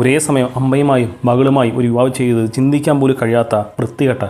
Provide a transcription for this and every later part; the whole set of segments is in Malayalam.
ഒരേ സമയം അമ്മയുമായും മകളുമായും ഒരു യുവാവ് ചെയ്ത് ചിന്തിക്കാൻ പോലും കഴിയാത്ത വൃത്തികെട്ട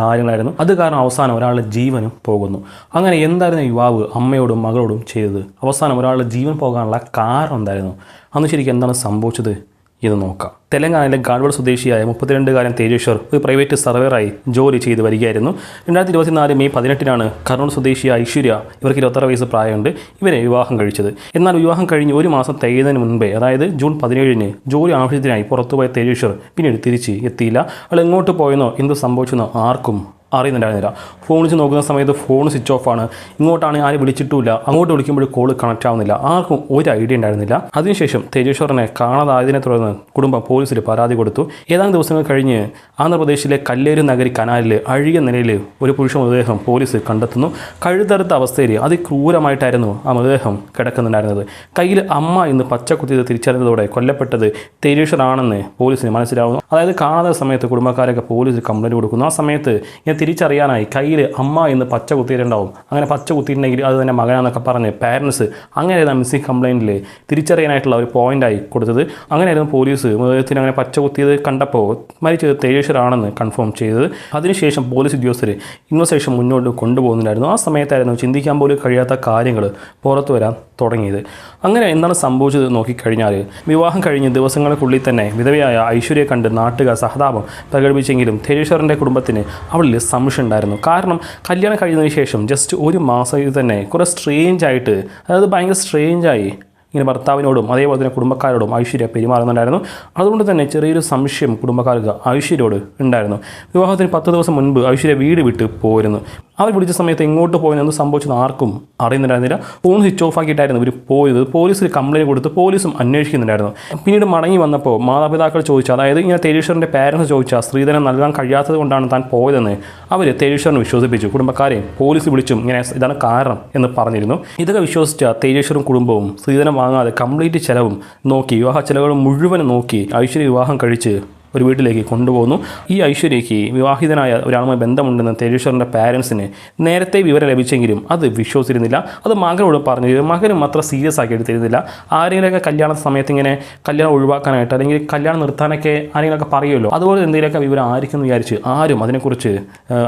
കാര്യങ്ങളായിരുന്നു. അത് കാരണം അവസാനം ഒരാളുടെ ജീവനും പോകുന്നു. അങ്ങനെ എന്തായിരുന്നു യുവാവ് അമ്മയോടും മകളോടും ചെയ്തത്? അവസാനം ഒരാളുടെ ജീവൻ പോകാനുള്ള കാരണം എന്തായിരുന്നു? അന്ന് ശരിക്കും എന്താണ് സംഭവിച്ചത്? ഇത് നോക്കാം. തെലങ്കാനയിലെ ഗാഡ്വൾ സ്വദേശിയായ മുപ്പത്തിരണ്ടുകാരൻ തേജേശ്വർ ഒരു പ്രൈവറ്റ് സർവേറായി ജോലി ചെയ്തു വരികയായിരുന്നു. രണ്ടായിരത്തി ഇരുപത്തിനാല് മെയ് പതിനെട്ടിനാണ് കർണൂൾ സ്വദേശിയായ ഐശ്വര്യ ഇവർക്ക് ഇരുപത്താറ് വയസ്സ് പ്രായമുണ്ട്. ഇവരെ വിവാഹം കഴിച്ചത്. എന്നാൽ വിവാഹം കഴിഞ്ഞ് ഒരു മാസം തികയുന്നതിന് മുൻപേ അതായത് ജൂൺ പതിനേഴിന് ജോലി ആവശ്യത്തിനായി പുറത്തുപോയ തേജേശ്വർ പിന്നീട് തിരിച്ച് എത്തിയില്ല. അയാൾ എങ്ങോട്ട് പോയെന്നോ എന്ത് സംഭവിച്ചെന്നോ ആർക്കും അറിയുന്നുണ്ടായിരുന്നില്ല. ഫോൺ വിളിച്ച് നോക്കുന്ന സമയത്ത് ഫോൺ സ്വിച്ച് ഓഫ് ആണ്. ഇങ്ങോട്ടാണെങ്കിൽ ആരും വിളിച്ചിട്ടുമില്ല. അങ്ങോട്ട് വിളിക്കുമ്പോൾ കോൾ കണക്റ്റ് ആവുന്നില്ല. ആർക്കും ഒരു ഐഡിയ ഉണ്ടായിരുന്നില്ല. അതിനുശേഷം തേജേശ്വറിനെ കാണാതായതിനെ തുടർന്ന് കുടുംബം പോലീസിൽ പരാതി കൊടുത്തു. ഏതാനും ദിവസങ്ങൾ കഴിഞ്ഞ് ആന്ധ്രാപ്രദേശിലെ കല്ലേരു നഗരി കനാലിൽ അഴുകിയ നിലയിൽ ഒരു പുരുഷ മൃതദേഹം പോലീസ് കണ്ടെത്തുന്നു. കഴുതറുത്ത അവസ്ഥയിൽ അതിക്രൂരമായിട്ടായിരുന്നു ആ മൃതദേഹം കിടക്കുന്നുണ്ടായിരുന്നത്. കയ്യിൽ അമ്മ എന്ന് പച്ച കുത്തിയത് തിരിച്ചറിഞ്ഞതോടെ കൊല്ലപ്പെട്ടത് തേജേശ്വറാണെന്ന് പോലീസിന് മനസ്സിലാവുന്നു. അതായത് കാണാത്ത സമയത്ത് കുടുംബക്കാരൊക്കെ പോലീസിൽ കംപ്ലൈന്റ് കൊടുക്കുന്നു. ആ സമയത്ത് ഇങ്ങനെ തിരിച്ചറിയാനായി കയ്യിൽ അമ്മ എന്ന് പച്ച കുത്തിയിട്ടുണ്ടാവും. അങ്ങനെ പച്ച കുത്തിയിട്ടുണ്ടെങ്കിൽ അത് തന്നെ മകനാന്നൊക്കെ പറഞ്ഞ് പാരൻസ് അങ്ങനെയായിരുന്നു മിസ്സിംഗ് കംപ്ലൈന്റിൽ തിരിച്ചറിയാനായിട്ടുള്ള ഒരു പോയിന്റായി കൊടുത്തത്. അങ്ങനെയായിരുന്നു പോലീസ് മൃതദേഹത്തിന് അങ്ങനെ പച്ച കുത്തിയത് കണ്ടപ്പോൾ മരിച്ചത് തേജേശ്വരാണെന്ന് കൺഫേം ചെയ്തത്. അതിനുശേഷം പോലീസ് ഉദ്യോഗസ്ഥർ ഇൻവെസ്റ്റേഷൻ മുന്നോട്ട് കൊണ്ടുപോകുന്നുണ്ടായിരുന്നു. ആ സമയത്തായിരുന്നു ചിന്തിക്കാൻ പോലും കഴിയാത്ത കാര്യങ്ങൾ പുറത്തു വരാൻ തുടങ്ങിയത്. അങ്ങനെ എന്താണ് സംഭവിച്ചത് നോക്കിക്കഴിഞ്ഞാൽ വിവാഹം കഴിഞ്ഞ് ദിവസങ്ങൾക്കുള്ളിൽ തന്നെ വിധവയായ ഐശ്വര്യയെ കണ്ട് നാട്ടുകാർ സഹതാപം പ്രകടിപ്പിച്ചെങ്കിലും തേജേശ്വറിന്റെ കുടുംബത്തിന് അവളിൽ സംശയം ഉണ്ടായിരുന്നു കാരണം കല്യാണം കഴിഞ്ഞതിന് ശേഷം ജസ്റ്റ് ഒരു മാസത്തിൽ തന്നെ കുറേ സ്ട്രേഞ്ച് ആയിട്ട് അതായത് ഭയങ്കര സ്ട്രേഞ്ചായി ഇങ്ങനെ ഭർത്താവിനോടും അതേപോലെ തന്നെ കുടുംബക്കാരോടും ഐശ്വര്യ പെരുമാറുന്നുണ്ടായിരുന്നു. അതുകൊണ്ട് തന്നെ ചെറിയൊരു സംശയം കുടുംബക്കാർക്ക് ഐശ്വര്യയോട് ഉണ്ടായിരുന്നു. വിവാഹത്തിന് പത്ത് ദിവസം മുൻപ് ഐശ്വര്യ വീട് വിട്ട് പോയിരുന്നു അവർ വിളിച്ച സമയത്ത് എങ്ങോട്ട് പോയെന്ന് സംഭവിച്ചത് ആർക്കും അറിയുന്നുണ്ടായിരുന്നില്ല. ഫോൺ സ്വിച്ച് ഓഫ് ആക്കിയിട്ടായിരുന്നു ഇവർ പോയത്. പോലീസിൽ കംപ്ലയിന്റ് കൊടുത്ത് പോലീസും അന്വേഷിക്കുന്നുണ്ടായിരുന്നു. പിന്നീട് മടങ്ങി വന്നപ്പോൾ മാതാപിതാക്കൾ ചോദിച്ചു. അതായത് ഇങ്ങനെ തേരീശ്വറിന്റെ പാരൻസ് ചോദിച്ചാൽ സ്ത്രീധനം നൽകാൻ കഴിയാത്തത് കൊണ്ടാണ് താൻ പോയതെന്ന്. അവർ തേരീശ്വറിനെ വിശ്വസിപ്പിച്ചു. കുടുംബക്കാരെ പോലീസ് വിളിച്ചും ഇങ്ങനെ ഇതാണ് കാരണം എന്ന് പറഞ്ഞിരുന്നു. ഇതൊക്കെ വിശ്വസിച്ച തേജേശ്വറും കുടുംബവും സ്ത്രീധനം വാങ്ങാതെ കംപ്ലീറ്റ് ചെലവും നോക്കി. വിവാഹ ചെലവുകളും മുഴുവൻ നോക്കി ഐശ്വര്യ വിവാഹം കഴിച്ച് ഒരു വീട്ടിലേക്ക് കൊണ്ടുപോകുന്നു. ഈ ഐശ്വര്യയ്ക്ക് വിവാഹിതനായ ഒരാളുമായി ബന്ധമുണ്ടെന്ന് തേജേശ്വറിന്റെ പാരൻസിന് നേരത്തെ വിവരം ലഭിച്ചെങ്കിലും അത് വിശ്വസിച്ചിരുന്നില്ല. അത് മകനോട് പറഞ്ഞു. മകനും അത്ര സീരിയസ് ആക്കി എടുത്തിരുന്നില്ല. ആരെങ്കിലുമൊക്കെ കല്യാണ സമയത്ത് ഇങ്ങനെ കല്യാണം ഒഴിവാക്കാനായിട്ട് അല്ലെങ്കിൽ കല്യാണം നിർത്താനൊക്കെ ആരെങ്കിലൊക്കെ പറയുമല്ലോ. അതുപോലെ എന്തെങ്കിലുമൊക്കെ വിവരം ആയിരിക്കും വിചാരിച്ച് ആരും അതിനെക്കുറിച്ച്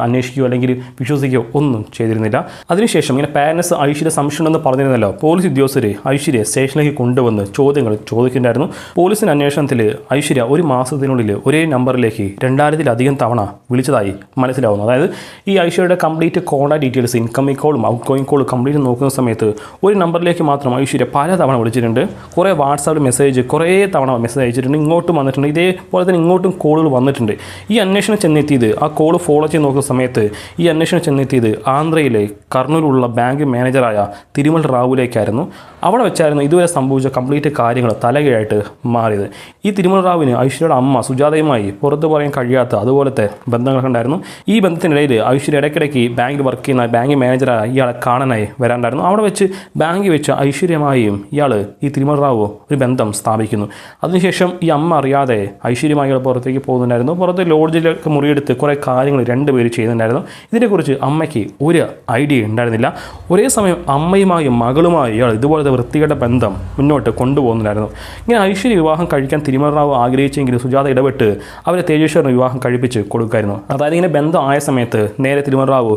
അന്വേഷിക്കുകയോ അല്ലെങ്കിൽ വിശ്വസിക്കുകയോ ഒന്നും ചെയ്തിരുന്നില്ല. അതിനുശേഷം ഇങ്ങനെ പാരൻസ് ഐശ്വര്യ സംശയമുണ്ടെന്ന് പറഞ്ഞിരുന്നല്ലോ. പോലീസ് ഉദ്യോഗസ്ഥർ ഐശ്വര്യ സ്റ്റേഷനിലേക്ക് കൊണ്ടുവന്ന് ചോദ്യങ്ങൾ ചോദിക്കുന്നുണ്ടായിരുന്നു. പോലീസിന്റെ അന്വേഷണത്തിൽ ഐശ്വര്യ ഒരു മാസത്തിനുള്ളിൽ ഒരേ നമ്പറിലേക്ക് രണ്ടായിരത്തിലധികം തവണ വിളിച്ചതായി മനസ്സിലാവുന്നു. അതായത് ഈ ഐശ്വര്യയുടെ കംപ്ലീറ്റ് കോൺടാക്ട് ഡീറ്റെയിൽസ് ഇൻകമിംഗ് കോളും ഔട്ട് ഗോയിങ് കോളും കംപ്ലീറ്റ് നോക്കുന്ന സമയത്ത് ഒരു നമ്പറിലേക്ക് മാത്രം ഐശ്വര്യ പല തവണ വിളിച്ചിട്ടുണ്ട്. കുറേ വാട്സാപ്പിൽ മെസ്സേജ് കുറേ തവണ മെസ്സേജ് അയച്ചിട്ടുണ്ട്. ഇങ്ങോട്ടും വന്നിട്ടുണ്ട്. ഇതേപോലെ തന്നെ ഇങ്ങോട്ടും കോളുകൾ വന്നിട്ടുണ്ട്. ഈ അന്വേഷണം ചെന്നെത്തിയത് ആ കോൾ ഫോളോ ചെയ്ത് നോക്കുന്ന സമയത്ത് ഈ അന്വേഷണം ചെന്നെത്തിയത് ആന്ധ്രയിലെ കർണൂലുള്ള ബാങ്ക് മാനേജറായ തിരുമൽ റാവുലേക്കായിരുന്നു. അവിടെ വെച്ചായിരുന്നു ഇതുവരെ സംഭവിച്ച കംപ്ലീറ്റ് കാര്യങ്ങൾ തലകീഴായിട്ട് മാറിയത്. ഈ തിരുമൽ റാവുവിന് ഐശ്വര്യയുടെ അമ്മ സുജാതയുമായി പുറത്തു പറയാൻ കഴിയാത്ത അതുപോലത്തെ ബന്ധങ്ങളൊക്കെ ഉണ്ടായിരുന്നു ഈ ബന്ധത്തിനിടയിൽ ഐശ്വര്യ ഇടയ്ക്കിടയ്ക്ക് ബാങ്കിൽ വർക്ക് ചെയ്യുന്ന ബാങ്ക് മാനേജറായ ഇയാളെ കാണാനായി വരാണ്ടായിരുന്നു. അവിടെ വെച്ച് ബാങ്കിൽ വെച്ച് ഐശ്വര്യമായും ഇയാൾ ഈ തിരുമൽ റാവു ഒരു ബന്ധം സ്ഥാപിക്കുന്നു. അതിനുശേഷം ഈ അമ്മ അറിയാതെ ഐശ്വര്യമായി ഇയാൾ പുറത്തേക്ക് പോകുന്നുണ്ടായിരുന്നു. പുറത്ത് ലോഡ്ജിലൊക്കെ മുറിയെടുത്ത് കുറേ കാര്യങ്ങൾ രണ്ടുപേര് ചെയ്യുന്നുണ്ടായിരുന്നു. ഇതിനെക്കുറിച്ച് അമ്മയ്ക്ക് ഒരു ഐഡിയ ഉണ്ടായിരുന്നില്ല. ഒരേ സമയം അമ്മയുമായും മകളുമായും ഇയാൾ ഇതുപോലത്തെ വൃത്തികെട്ട ബന്ധം മുന്നോട്ട് കൊണ്ടുപോകുന്നുണ്ടായിരുന്നു. ഇങ്ങനെ ഐശ്വര്യ വിവാഹം കഴിക്കാൻ തിരുമറാവ് ആഗ്രഹിച്ചെങ്കിലും സുജാത ഇടപെട്ട് അവരെ തേജേശ്വരന് വിവാഹം കഴിപ്പിച്ച് കൊടുക്കുമായിരുന്നു അതായത് ഇങ്ങനെ ബന്ധം ആയ സമയത്ത് നേരെ തിരുമറാവു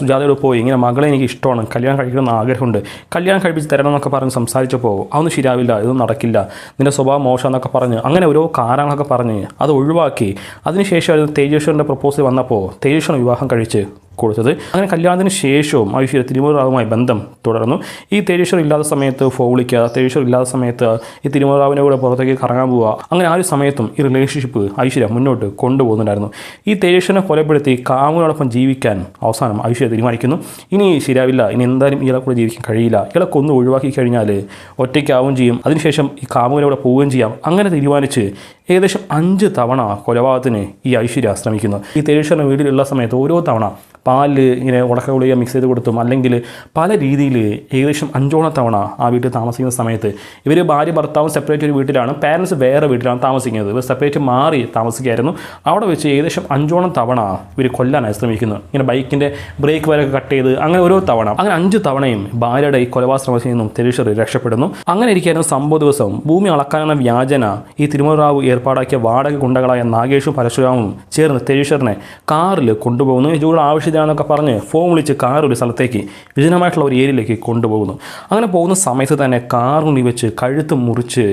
സുജാതയോട് പോയി ഇങ്ങനെ മകളെ എനിക്ക് ഇഷ്ടമാണ് കല്യാണം കഴിക്കണം കഴിക്കണമെന്ന് ആഗ്രഹമുണ്ട്. കല്യാണം കഴിപ്പിച്ച് തരണം എന്നൊക്കെ പറഞ്ഞ് സംസാരിച്ചപ്പോൾ അതൊന്നും ശരിയാവില്ല ഇതൊന്നും നടക്കില്ല. നിന്റെ സ്വഭാവം മോശം എന്നൊക്കെ പറഞ്ഞ് അങ്ങനെ ഓരോ കാരണങ്ങളൊക്കെ പറഞ്ഞ് അത് ഒഴിവാക്കി. അതിനുശേഷമായിരുന്നു തേജേശ്വരന്റെ പ്രപ്പോസൽ വന്നപ്പോൾ തേജേശ്വരൻ വിവാഹം കഴിച്ച് കൊടുത്തത്. അങ്ങനെ കല്യാണത്തിന് ശേഷവും ഐശ്വര്യ തിരുമുറാവുമായി ബന്ധം തുടർന്നു. ഈ തേജേശ്വർ ഇല്ലാത്ത സമയത്ത് ഫോൺ വിളിക്കുക തേജേശ്വർ ഇല്ലാത്ത സമയത്ത് ഈ തിരുമുറാവിന്റെ കൂടെ പുറത്തേക്ക് കറങ്ങാൻ പോവുക അങ്ങനെ ആ ഒരു സമയത്തും ഈ റിലേഷൻഷിപ്പ് ഐശ്വര്യ മുന്നോട്ട് കൊണ്ടുപോകുന്നുണ്ടായിരുന്നു. ഈ തേജേശ്വരനെ കൊലപ്പെടുത്തി കാമുവിനോടൊപ്പം ജീവിക്കാൻ അവസാനം ഐശ്വര്യ തീരുമാനിക്കുന്നു. ഇനി ശരിയാവില്ല ഇനി എന്തായാലും ഇയാളെ കൂടെ ജീവിക്കാൻ കഴിയില്ല. ഇയാളെ കൊന്ന് ഒഴിവാക്കി കഴിഞ്ഞാൽ ഒറ്റയ്ക്കാവുകയും ചെയ്യും. അതിനുശേഷം ഈ കാമുവിനെ കൂടെ പോവുകയും ചെയ്യാം. അങ്ങനെ തീരുമാനിച്ച് ഏകദേശം അഞ്ച് തവണ കൊലപാതകത്തിന് ഈ ഐശ്വര്യ ശ്രമിക്കുന്നത് ഈ തേശ്വരന്റെ വീട്ടിലുള്ള സമയത്ത് ഓരോ തവണ പാൽ ഇങ്ങനെ ഉടക്ക ഗുളിക മിക്സ് ചെയ്ത് കൊടുത്തും അല്ലെങ്കിൽ പല രീതിയിൽ ഏകദേശം അഞ്ചോണ തവണ ആ വീട്ടിൽ താമസിക്കുന്ന സമയത്ത് ഇവർ ഭാര്യ ഭർത്താവും സെപ്പറേറ്റ് ഒരു വീട്ടിലാണ്. പാരൻസ് വേറെ വീട്ടിലാണ് താമസിക്കുന്നത്. ഇവർ സെപ്പറേറ്റ് മാറി താമസിക്കുകയായിരുന്നു. അവിടെ വെച്ച് ഏകദേശം അഞ്ചോണ തവണ ഇവർ കൊല്ലാനായി ശ്രമിക്കുന്നു ഇങ്ങനെ ബൈക്കിന്റെ ബ്രേക്ക് വരെ കട്ട് ചെയ്ത് അങ്ങനെ ഓരോ തവണ. അങ്ങനെ അഞ്ച് തവണയും ഭാര്യയുടെ ഈ കൊലപാശ്രമത്തിൽ നിന്നും തെരീഷർ രക്ഷപ്പെടുന്നു. അങ്ങനെ ഇരിക്കുകയായിരുന്നു സംഭവ ദിവസം. ഭൂമി അളക്കാനെന്ന വ്യാജന ഈ തിരുമലറാവു ഏർപ്പാടാക്കിയ വാടക ഗുണ്ടകളായ നാഗേഷും പരശുരാമും ചേർന്ന് തെരീശ്വരനെ കാറിൽ കൊണ്ടുപോകുന്നു. ഇതുകൂടെ ആവശ്യത്തിനാണെന്നൊക്കെ പറഞ്ഞ് ഫോൺ വിളിച്ച് കാർ ഒരു സ്ഥലത്തേക്ക് വിജനമായിട്ടുള്ള ഒരു ഏരിയയിലേക്ക് കൊണ്ടുപോകുന്നു. അങ്ങനെ പോകുന്ന സമയത്ത് തന്നെ കാറിൽ വെച്ച് കഴുത്ത് മുറിച്ച്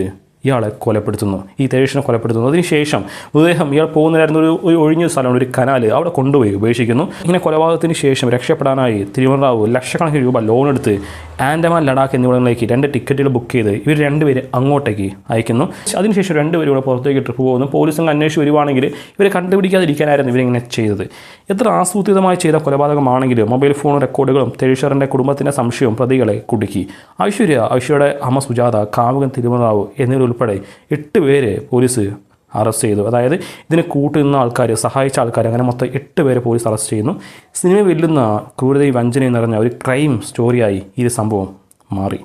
ഇയാളെ കൊലപ്പെടുത്തുന്നു. ഈ തേഷനെ കൊലപ്പെടുത്തുന്നു. അതിനുശേഷം മൃതദേഹം ഇയാൾ പോകുന്നതായിരുന്നു ഒരു ഒരു ഒഴിഞ്ഞ സ്ഥലമാണ് ഒരു കനാല് അവിടെ കൊണ്ടുപോയി ഉപേക്ഷിക്കുന്നു. ഇങ്ങനെ കൊലപാതകത്തിന് ശേഷം രക്ഷപ്പെടാനായി തിരുവനന്തപുരം ലക്ഷക്കണക്കിന് രൂപ ലോൺ എടുത്ത് ആൻഡമാൻ ലഡാക്ക് എന്നിവിടങ്ങളിലേക്ക് രണ്ട് ടിക്കറ്റുകൾ ബുക്ക് ചെയ്ത് ഇവർ രണ്ടുപേര് അങ്ങോട്ടേക്ക് അയക്കുന്നു. അതിനുശേഷം രണ്ടുപേരും ഇവിടെ പുറത്തേക്ക് ട്രിപ്പ് പോകുന്നു. പോലീസും അന്വേഷിച്ച് വരുവാണെങ്കിൽ ഇവരെ കണ്ടുപിടിക്കാതിരിക്കാനായിരുന്നു ഇവരിങ്ങനെ ചെയ്തത്. എത്ര ആസൂത്രിതമായി ചെയ്ത കൊലപാതകമാണെങ്കിലും മൊബൈൽ ഫോൺ റെക്കോർഡുകളും തെഴിഷറിന്റെ കുടുംബത്തിന്റെ സംശയവും പ്രതികളെ കുടുക്കി. ഐശ്വര്യ ഐശ്വര്യയുടെ അമ്മ സുജാത കാമുകൻ തിരുമറാവു എന്നിവരുൾപ്പെടെ എട്ട് പേരെ പോലീസ് അറസ്റ്റ് ചെയ്തു. അതായത് ഇതിന് കൂട്ടുനിന്ന ആൾക്കാർ സഹായിച്ച ആൾക്കാർ അങ്ങനെ മൊത്തം എട്ട് പേരെ പോലീസ് അറസ്റ്റ് ചെയ്യുന്നു. സിനിമ വെല്ലുന്ന ക്രൂരതയും വഞ്ചനയും നിറഞ്ഞ ഒരു ക്രൈം സ്റ്റോറിയായി ഈ സംഭവം മാറി.